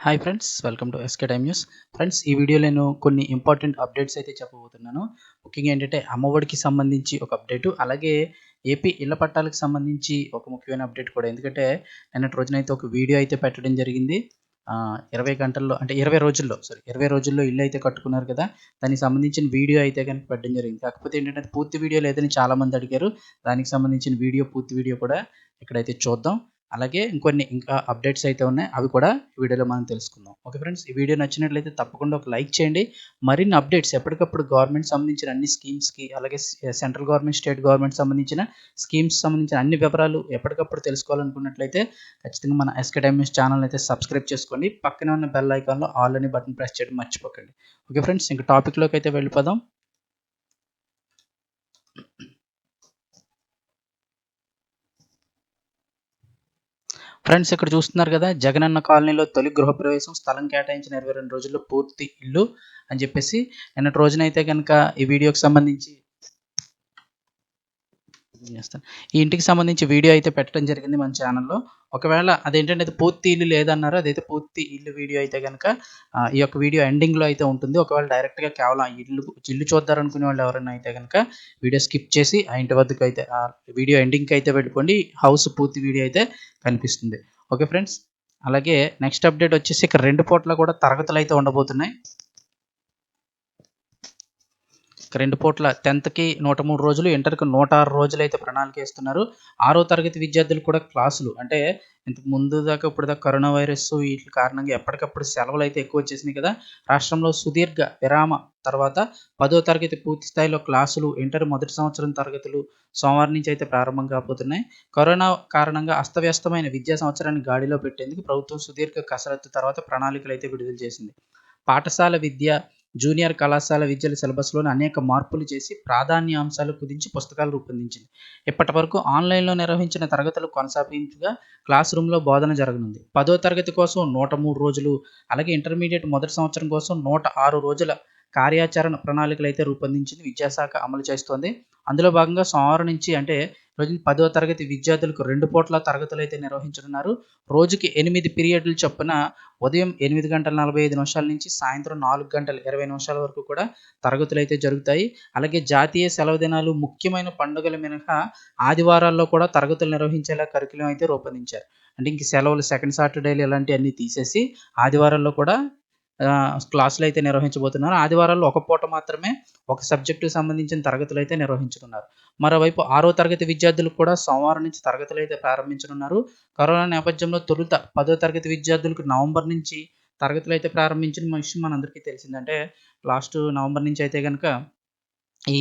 Hi friends welcome to SK time news friends ఈ వీడియోలో నేను కొన్ని ఇంపార్టెంట్ అప్డేట్స్ అయితే చెప్పబోతున్నాను. ముఖ్యంగా ఏంటంటే అమ్మఒడికి సంబంధించి ఒక అప్డేటు అలాగే ఏపీ ఇళ్ళ పట్టాలకు సంబంధించి ఒక ముఖ్యమైన అప్డేట్ కూడా. ఎందుకంటే నిన్నటి రోజున అయితే ఒక వీడియో అయితే పెట్టడం జరిగింది. ఇరవై గంటల్లో అంటే ఇరవై రోజుల్లో సారీ ఇరవై రోజుల్లో ఇల్లు అయితే కట్టుకున్నారు కదా. దానికి సంబంధించిన వీడియో అయితే కనుక పెట్టడం జరిగింది. కాకపోతే ఏంటంటే పూర్తి వీడియో లేదని చాలామంది అడిగారు. దానికి సంబంధించిన వీడియో పూర్తి వీడియో కూడా ఇక్కడైతే చూద్దాం. అలాగే ఇంకొన్ని ఇంకా అప్డేట్స్ అయితే ఉన్నాయి అవి కూడా వీడియోలో మనం తెలుసుకుందాం. ఓకే ఫ్రెండ్స్ ఈ వీడియో నచ్చినట్లయితే తప్పకుండా ఒక లైక్ చేయండి. మరిన్ని అప్డేట్స్ ఎప్పటికప్పుడు గవర్నమెంట్ సంబంధించిన అన్ని స్కీమ్స్కి అలాగే సెంట్రల్ గవర్నమెంట్ స్టేట్ గవర్నమెంట్ సంబంధించిన స్కీమ్స్ సంబంధించిన అన్ని వివరాలు ఎప్పటికప్పుడు తెలుసుకోవాలనుకున్నట్లయితే ఖచ్చితంగా మన ఎస్కే టైమ్స్ ఛానల్ అయితే సబ్స్క్రైబ్ చేసుకోండి. పక్కనే ఉన్న బెల్ ఐకాన్లో ఆల్ అని బటన్ ప్రెస్ చేయడం మర్చిపోకండి. ఓకే ఫ్రెండ్స్ ఇంకా టాపిక్లోకి అయితే వెళ్ళిపోదాం. ఫ్రెండ్స్ ఇక్కడ చూస్తున్నారు కదా జగనన్న కాలనీలో తొలి గృహప్రవేశం స్థలం కేటాయించిన ఇరవై రెండు రోజుల్లో పూర్తి ఇల్లు అని చెప్పేసి నిన్నటి రోజునైతే కనుక ఈ వీడియోకి సంబంధించి చేస్తాను ఈ ఇంటికి సంబంధించి వీడియో అయితే పెట్టడం జరిగింది మన ఛానల్లో. ఒకవేళ అదేంటంటే అది పూర్తి ఇల్లు లేదన్నారు అదైతే పూర్తి ఇల్లు వీడియో అయితే కనుక ఈ యొక్క వీడియో ఎండింగ్లో అయితే ఉంటుంది. ఒకవేళ డైరెక్ట్గా కేవలం ఇల్లు ఇల్లు చూద్దారనుకునే వాళ్ళు ఎవరైనా అయితే కనుక వీడియో స్కిప్ చేసి ఆ ఇంటి వద్దకు అయితే ఆ వీడియో ఎండింగ్కి అయితే వెళ్ళిపోండి. హౌస్ పూర్తి వీడియో అయితే కనిపిస్తుంది. ఓకే ఫ్రెండ్స్ అలాగే నెక్స్ట్ అప్డేట్ వచ్చేసి ఇక్కడ రెండు పూట్ల కూడా తరగతులు అయితే ఉండబోతున్నాయి. రెండు పూట్ల టెన్త్కి నూట మూడు రోజులు ఇంటర్కి నూట ఆరు రోజులు అయితే ప్రణాళిక వేస్తున్నారు. ఆరో తరగతి విద్యార్థులు కూడా క్లాసులు. అంటే ఇంతకు ముందు దాకా ఇప్పుడు దాకా కరోనా వైరస్ వీటి కారణంగా ఎప్పటికప్పుడు సెలవులు అయితే ఎక్కువ వచ్చేసినాయి కదా. రాష్ట్రంలో సుదీర్ఘ విరామ తర్వాత పదో తరగతి పూర్తి స్థాయిలో క్లాసులు ఇంటర్ మొదటి సంవత్సరం తరగతులు సోమవారం నుంచి అయితే ప్రారంభం కాబోతున్నాయి. కరోనా కారణంగా అస్తవ్యస్తమైన విద్యా సంవత్సరాన్ని గాడిలో పెట్టేందుకు ప్రభుత్వం సుదీర్ఘ కసరత్తు తర్వాత ప్రణాళికలు అయితే విడుదల చేసింది. పాఠశాల విద్య జూనియర్ కళాశాల విద్యల సిలబస్లోని అనేక మార్పులు చేసి ప్రాధాన్య అంశాలు కుదించి పుస్తకాలు రూపొందించింది. ఇప్పటి వరకు ఆన్లైన్లో నిర్వహించిన తరగతులు కొనసాగింపుగా క్లాస్ రూమ్లో బోధన జరగనుంది. పదో తరగతి కోసం నూట మూడు రోజులు అలాగే ఇంటర్మీడియట్ మొదటి సంవత్సరం కోసం నూట ఆరు రోజుల కార్యాచరణ ప్రణాళికలు అయితే రూపొందించింది విద్యాశాఖ అమలు చేస్తోంది. అందులో భాగంగా సోమవారం నుంచి అంటే రోజు పదో తరగతి విద్యార్థులకు రెండు పూట్ల తరగతులు అయితే నిర్వహించనున్నారు. రోజుకి ఎనిమిది పీరియడ్లు చొప్పున ఉదయం ఎనిమిది గంటల నలభై ఐదు నిమిషాల నుంచి సాయంత్రం నాలుగు గంటల ఇరవై నిమిషాల వరకు కూడా తరగతులు అయితే జరుగుతాయి. అలాగే జాతీయ సెలవు దినాలు ముఖ్యమైన పండుగల మినహా ఆదివారాల్లో కూడా తరగతులు నిర్వహించేలా కరికులం అయితే రూపొందించారు. అంటే ఇంక సెలవులు సెకండ్ సాటర్డేలు ఇలాంటివన్నీ తీసేసి ఆదివారాల్లో కూడా క్లాసులు అయితే నిర్వహించబోతున్నారు. ఆదివారాల్లో ఒక పూట మాత్రమే ఒక సబ్జెక్టుకు సంబంధించిన తరగతులు అయితే నిర్వహించనున్నారు. మరోవైపు ఆరో తరగతి విద్యార్థులు కూడా సోమవారం నుంచి తరగతులు అయితే ప్రారంభించనున్నారు. కరోనా నేపథ్యంలో తొలుత పదో తరగతి విద్యార్థులకు నవంబర్ నుంచి తరగతులు అయితే ప్రారంభించిన విషయం మనందరికీ తెలిసిందంటే లాస్ట్ నవంబర్ నుంచి అయితే కనుక ఈ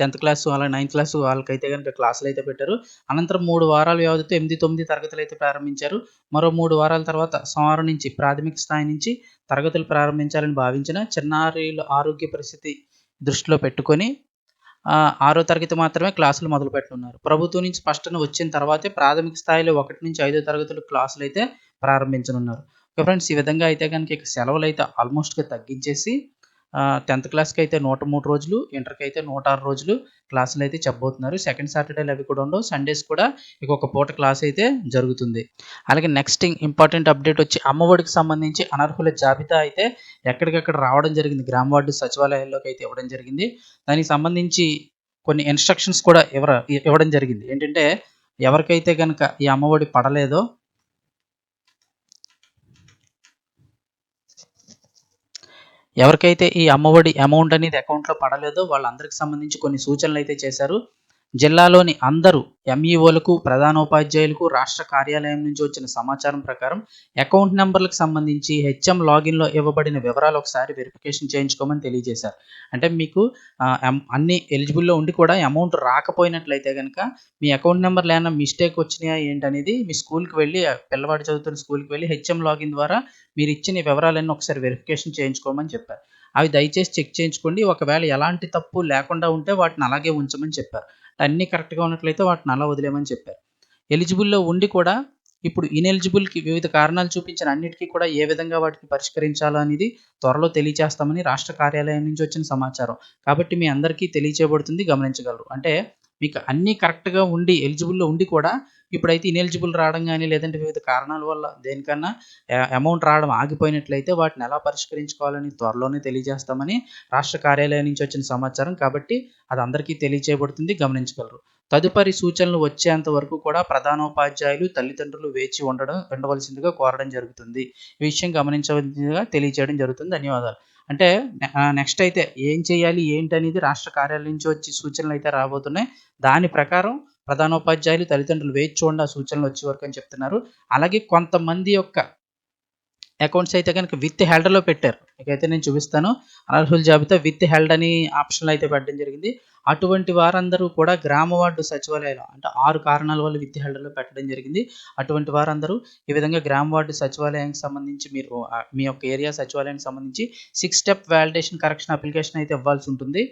టెన్త్ క్లాస్ అలా నైన్త్ క్లాస్ వాళ్ళకైతే కనుక క్లాసులు అయితే పెట్టారు. అనంతరం మూడు వారాల వ్యవధితో ఎనిమిది తొమ్మిది తరగతులు అయితే ప్రారంభించారు. మరో మూడు వారాల తర్వాత సోమవారం నుంచి ప్రాథమిక స్థాయి నుంచి తరగతులు ప్రారంభించాలని భావించిన చిన్నారుల ఆరోగ్య పరిస్థితి దృష్టిలో పెట్టుకొని ఆరో తరగతి మాత్రమే క్లాసులు మొదలు పెట్టనున్నారు ప్రభుత్వం నుంచి స్పష్టన వచ్చిన తర్వాతే ప్రాథమిక స్థాయిలో ఒకటి నుంచి ఐదో తరగతులు క్లాసులు అయితే ప్రారంభించనున్నారు. ఓకే ఫ్రెండ్స్ ఈ విధంగా అయితే కనుక ఇక సెలవులు అయితే ఆల్మోస్ట్గా తగ్గించేసి టెన్త్ క్లాస్కి అయితే నూట మూడు రోజులు ఇంటర్కి అయితే నూట ఆరు రోజులు క్లాసులు అయితే చెప్పబోతున్నారు. సెకండ్ సాటర్డేలు అవి కూడా ఉండవు. సండేస్ కూడా ఇక ఒక పూట క్లాస్ అయితే జరుగుతుంది. అలాగే నెక్స్ట్ ఇంపార్టెంట్ అప్డేట్ వచ్చి అమ్మఒడికి సంబంధించి అనర్హుల జాబితా అయితే ఎక్కడికక్కడ రావడం జరిగింది. గ్రామ వార్డు సచివాలయాల్లోకి అయితే ఇవ్వడం జరిగింది. దానికి సంబంధించి కొన్ని ఇన్స్ట్రక్షన్స్ కూడా ఇవ్వ ఇవ్వడం జరిగింది. ఏంటంటే ఎవరికైతే కనుక ఈ అమ్మఒడి పడలేదో ఎవరికైతే ఈ అమ్మఒడి అమౌంట్ అనేది అకౌంట్లో పడలేదో వాళ్ళందరికీ సంబంధించి కొన్ని సూచనలు అయితే చేశారు. జిల్లాలోని అందరూ ఎంఈఓలకు ప్రధానోపాధ్యాయులకు రాష్ట్ర కార్యాలయం నుంచి వచ్చిన సమాచారం ప్రకారం అకౌంట్ నెంబర్లకు సంబంధించి హెచ్ఎం లాగిన్లో ఇవ్వబడిన వివరాలు ఒకసారి వెరిఫికేషన్ చేయించుకోమని తెలియజేశారు. అంటే మీకు అన్ని ఎలిజిబుల్లో ఉండి కూడా అమౌంట్ రాకపోయినట్లయితే కనుక మీ అకౌంట్ నెంబర్లు ఏమైనా మిస్టేక్ వచ్చినాయా ఏంటనేది మీ స్కూల్కి వెళ్ళి పిల్లవాడు చదువుతున్న స్కూల్కి వెళ్ళి హెచ్ఎం లాగిన్ ద్వారా మీరు ఇచ్చిన వివరాలన్నీ ఒకసారి వెరిఫికేషన్ చేయించుకోమని చెప్పారు. అవి దయచేసి చెక్ చేయించుకోండి. ఒకవేళ ఎలాంటి తప్పు లేకుండా ఉంటే వాటిని అలాగే ఉంచమని చెప్పారు. అన్నీ కరెక్ట్గా ఉన్నట్లయితే వాటిని అలా వదిలేమని చెప్పారు. ఎలిజిబుల్లో ఉండి కూడా ఇప్పుడు ఇన్ఎలిజిబుల్కి వివిధ కారణాలు చూపించిన అన్నిటికీ కూడా ఏ విధంగా వాటిని పరిష్కరించాలో అనేది త్వరలో తెలియచేస్తామని రాష్ట్ర కార్యాలయం నుంచి వచ్చిన సమాచారం. కాబట్టి మీ అందరికీ తెలియచేయబడుతుంది గమనించగలరు. అంటే మీకు అన్నీ కరెక్ట్గా ఉండి ఎలిజిబుల్లో ఉండి కూడా ఇప్పుడైతే ఇనెలిజిబుల్ రావడం కానీ లేదంటే వివిధ కారణాల వల్ల దేనికన్నా అమౌంట్ రావడం ఆగిపోయినట్లయితే వాటిని ఎలా పరిష్కరించుకోవాలని త్వరలోనే తెలియజేస్తామని రాష్ట్ర కార్యాలయం నుంచి వచ్చిన సమాచారం. కాబట్టి అది అందరికీ తెలియజేయబడుతుంది గమనించగలరు. తదుపరి సూచనలు వచ్చేంత వరకు కూడా ప్రధానోపాధ్యాయులు తల్లిదండ్రులు వేచి ఉండడం ఉండవలసిందిగా కోరడం జరుగుతుంది. ఈ విషయం గమనించవలసిందిగా తెలియజేయడం జరుగుతుంది. ధన్యవాదాలు. అంటే నెక్స్ట్ అయితే ఏం చేయాలి ఏంటి అనేది రాష్ట్ర కార్యాలయం నుంచి వచ్చి సూచనలు అయితే రాబోతున్నాయి. దాని ప్రకారం ప్రధానోపాధ్యాయులు తల్లిదండ్రులు వేచి చూడండి ఆ సూచనలు వచ్చే వరకు అని చెప్తున్నారు. అలాగే కొంతమంది యొక్క అకౌంట్స్ అయితే కనుక విత్ హెల్డర్లో పెట్టారు. మీకైతే నేను చూపిస్తాను. అర్హుల జాబితా విత్ హెల్డ్ అని ఆప్షన్లు అయితే పెట్టడం జరిగింది. అటువంటి వారందరూ కూడా గ్రామ వార్డు సచివాలయాలు అంటే ఆరు కారణాల వల్ల విత్ హెల్డర్లో పెట్టడం జరిగింది. అటువంటి వారందరూ ఈ విధంగా గ్రామ వార్డు సచివాలయానికి సంబంధించి మీరు మీ యొక్క ఏరియా సచివాలయానికి సంబంధించి six step validation correction application అయితే ఇవ్వాల్సి ఉంటుంది.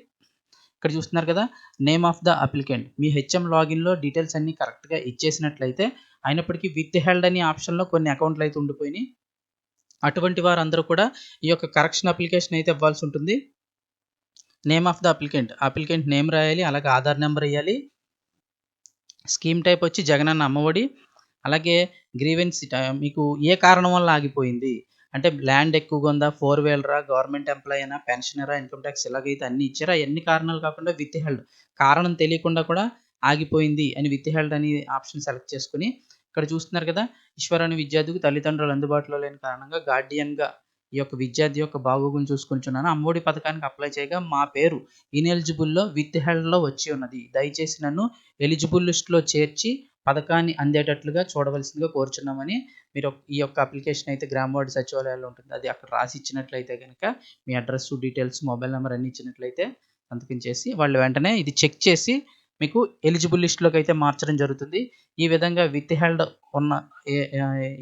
ఇక్కడ చూస్తున్నారు కదా నేమ్ ఆఫ్ ద అప్లికెంట్ మీ హెచ్ఎం లాగిన్లో డీటెయిల్స్ అన్నీ కరెక్ట్గా ఇచ్చేసినట్లయితే అయినప్పటికీ విత్ హెల్డ్ అనే ఆప్షన్లో కొన్ని అకౌంట్లు అయితే ఉండిపోయినాయి. అటువంటి వారందరూ కూడా ఈ యొక్క కరెక్షన్ అప్లికేషన్ అయితే ఇవ్వాల్సి ఉంటుంది. Name of the applicant applicant name రాయాలి అలాగే ఆధార్ నెంబర్ వేయాలి. స్కీమ్ టైప్ వచ్చి జగనన్న అమ్మఒడి. అలాగే గ్రీవెన్స్ మీకు ఏ కారణం వల్ల ఆగిపోయింది? అంటే ల్యాండ్ ఎక్కువగా ఉందా? ఫోర్ వీలరా? గవర్నమెంట్ ఎంప్లాయ్ అయినా పెన్షనరా? ఇన్కమ్ ట్యాక్స్ ఇలాగైతే అన్ని ఇచ్చారా? ఎన్ని కారణాలు కాకుండా విత్ హెల్డ్. కారణం తెలియకుండా కూడా ఆగిపోయింది అని విత్ హెల్డ్ అని ఆప్షన్ సెలెక్ట్ చేసుకుని ఇక్కడ చూస్తున్నారు కదా ఈశ్వరాని విద్యార్థికి తల్లిదండ్రులు అందుబాటులో లేని కారణంగా గార్డియన్గా ఈ యొక్క విద్యార్థి యొక్క బాగోగులు చూసుకుంటున్నాను అమ్మఒడి పథకానికి అప్లై చేయగా మా పేరు ఇన్ఎలిజిబుల్లో విత్ హెల్డ్లో వచ్చి ఉన్నది. దయచేసి నన్ను ఎలిజిబుల్ లిస్ట్లో చేర్చి పథకాన్ని అందేటట్లుగా చూడవలసిందిగా కోరుచున్నామని మీరు ఈ యొక్క అప్లికేషన్ అయితే గ్రామ వార్డు సచివాలయాల్లో ఉంటుంది. అది అక్కడ రాసి ఇచ్చినట్లయితే కనుక మీ అడ్రస్ డీటెయిల్స్ మొబైల్ నెంబర్ అన్ని ఇచ్చినట్లయితే సంతకం చేసి వాళ్ళు వెంటనే ఇది చెక్ చేసి మీకు ఎలిజిబుల్ లిస్ట్లోకి అయితే మార్చడం జరుగుతుంది. ఈ విధంగా విత్ హెల్డ్ ఉన్న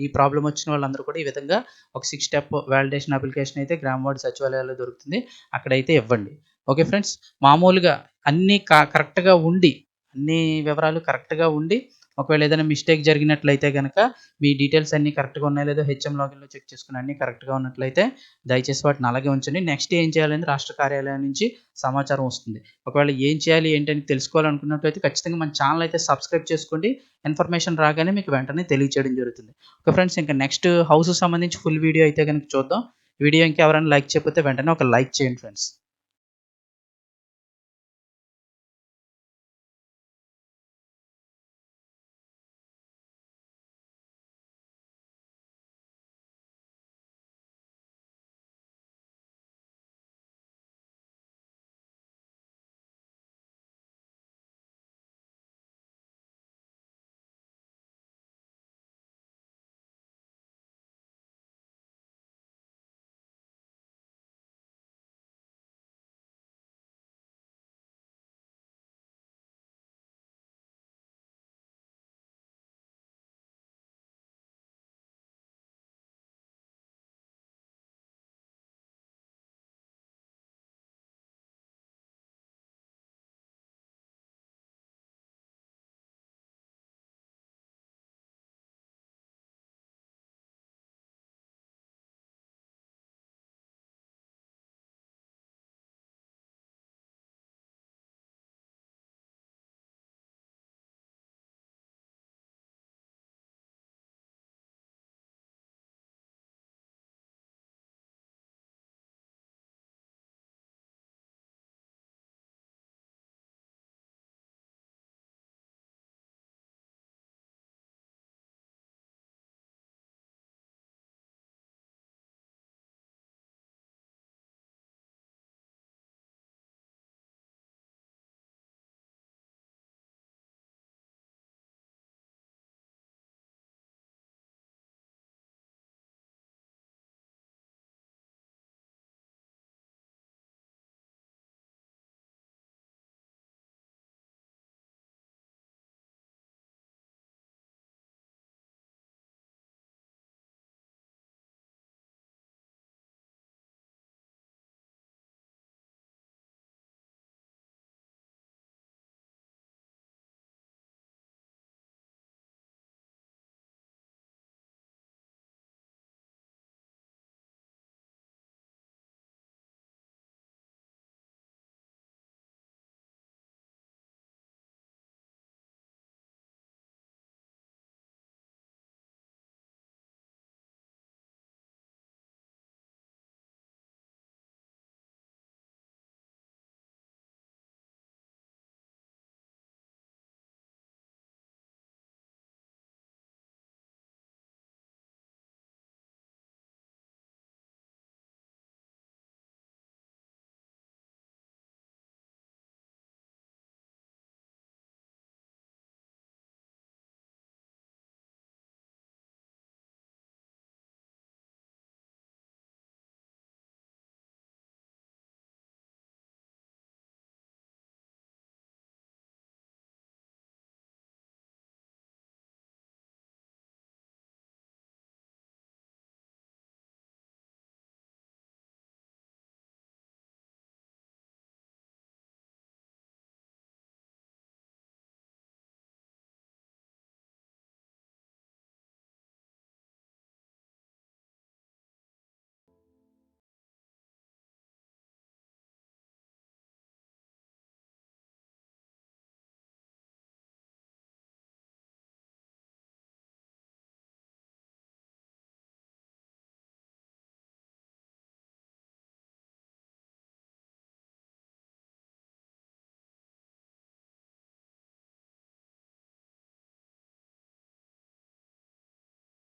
ఈ ప్రాబ్లం వచ్చిన వాళ్ళందరూ కూడా ఈ విధంగా ఒక సిక్స్ స్టెప్ వ్యాలిడేషన్ అప్లికేషన్ అయితే గ్రామ వార్డు సచివాలయాల్లో దొరుకుతుంది. అక్కడైతే ఇవ్వండి. ఓకే ఫ్రెండ్స్ మామూలుగా అన్నీ కరెక్ట్గా ఉండి అన్ని వివరాలు కరెక్ట్గా ఉండి ఒకవేళ ఏదైనా మిస్టేక్ జరిగినట్లయితే కనుక మీ డీటెయిల్స్ అన్నీ కరెక్ట్గా ఉన్నాయో లేదో హెచ్ఎం లాగిన్లో చెక్ చేసుకుని అన్నీ కరెక్ట్గా ఉన్నట్లయితే దయచేసి వాటిని అలాగే ఉంచండి. నెక్స్ట్ ఏం చేయాలని రాష్ట్ర కార్యాలయం నుంచి సమాచారం వస్తుంది. ఒకవేళ ఏం చేయాలి ఏంటని తెలుసుకోవాలనుకున్నట్లయితే ఖచ్చితంగా మన ఛానల్ అయితే సబ్స్క్రైబ్ చేసుకోండి. ఇన్ఫర్మేషన్ రాగానే మీకు వెంటనే తెలియచేయడం జరుగుతుంది. ఓకే ఫ్రెండ్స్ ఇంకా నెక్స్ట్ హౌస్ సంబంధించి ఫుల్ వీడియో అయితే కనుక చూద్దాం. వీడియో ఇంకా ఎవరైనా లైక్ చేయకపోతే వెంటనే ఒక లైక్ చేయండి ఫ్రెండ్స్